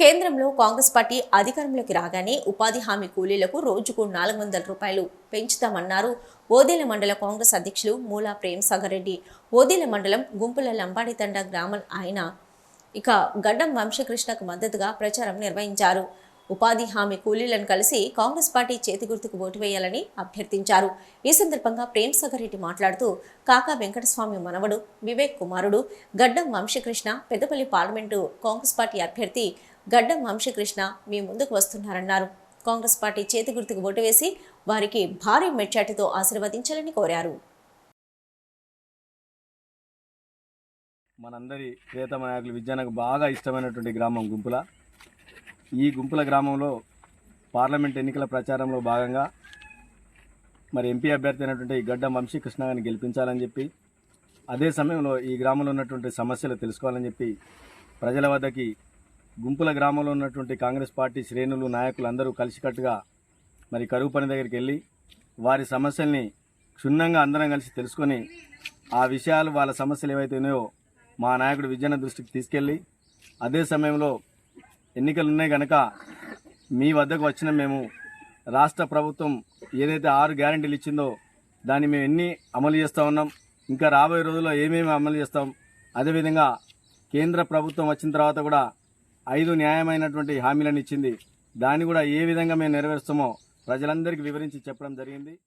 కేంద్రంలో కాంగ్రెస్ పార్టీ అధికారంలోకి రాగానే ఉపాధి హామీ కూలీలకు రోజుకు నాలుగు వందల రూపాయలు పెంచుతామన్నారు. ఓదెల మండల కాంగ్రెస్ అధ్యక్షులు మూలా ప్రేమ్ సాగర్ రెడ్డి. ఓదెల మండలం గుంపుల లంబాడితండ గ్రామం ఆయన. ఇక గడ్డం వంశకృష్ణకు మద్దతుగా ప్రచారం నిర్వహించారు. ఉపాధి హామీ కూలీలను కలిసి కాంగ్రెస్ పార్టీ చేతి గుర్తుకు ఓటు వేయాలని అభ్యర్థించారు. ఈ సందర్భంగా ప్రేమ్ సాగర్ రెడ్డి మాట్లాడుతూ కాకా వెంకటస్వామి మనవడు వివేక్ కుమారుడు గడ్డం వంశకృష్ణ పెద్దపల్లి పార్లమెంటు కాంగ్రెస్ పార్టీ అభ్యర్థి గడ్డం వంశకృష్ణ మీ ముందుకు వస్తున్నారన్నారు. కాంగ్రెస్ పార్టీ చేతి గుర్తుకు ఓటు వేసి వారికి భారీ మెచ్చాటితో ఆశీర్వదించాలని కోరారు. మనందరి ప్రియతమ నాయకులు విజయానికి బాగా ఇష్టమైనటువంటి గ్రామం గుంపుల. ఈ గుంపుల గ్రామంలో పార్లమెంట్ ఎన్నికల ప్రచారంలో భాగంగా మరి ఎంపీ అభ్యర్థి అయినటువంటి గడ్డం వంశీ కృష్ణ గారిని గెలిపించాలని చెప్పి అదే సమయంలో ఈ గ్రామంలో ఉన్నటువంటి సమస్యలు తెలుసుకోవాలని చెప్పి ప్రజల వద్దకి గుంపుల గ్రామంలో ఉన్నటువంటి కాంగ్రెస్ పార్టీ శ్రేణులు నాయకులు అందరూ కలిసికట్టుగా మరి కరువు పని దగ్గరికి వెళ్ళి వారి సమస్యల్ని క్షుణ్ణంగా అందరం కలిసి తెలుసుకొని ఆ విషయాలు వాళ్ళ సమస్యలు ఏవైతే ఉన్నాయో మా నాయకుడు విజయన దృష్టికి తీసుకెళ్ళి అదే సమయంలో ఎన్నికలు ఉన్నాయి కనుక మీ వద్దకు వచ్చిన మేము రాష్ట్ర ప్రభుత్వం ఏదైతే ఆరు గ్యారంటీలు ఇచ్చిందో దాన్ని మేము ఎన్ని అమలు చేస్తూ ఉన్నాం ఇంకా రాబోయే రోజుల్లో ఏమేమి అమలు చేస్తాం అదేవిధంగా కేంద్ర ప్రభుత్వం వచ్చిన తర్వాత కూడా ఐదు న్యాయమైనటువంటి హామీలను ఇచ్చింది. దాన్ని కూడా ఏ విధంగా మేము నెరవేరుస్తామో ప్రజలందరికీ వివరించి చెప్పడం జరిగింది.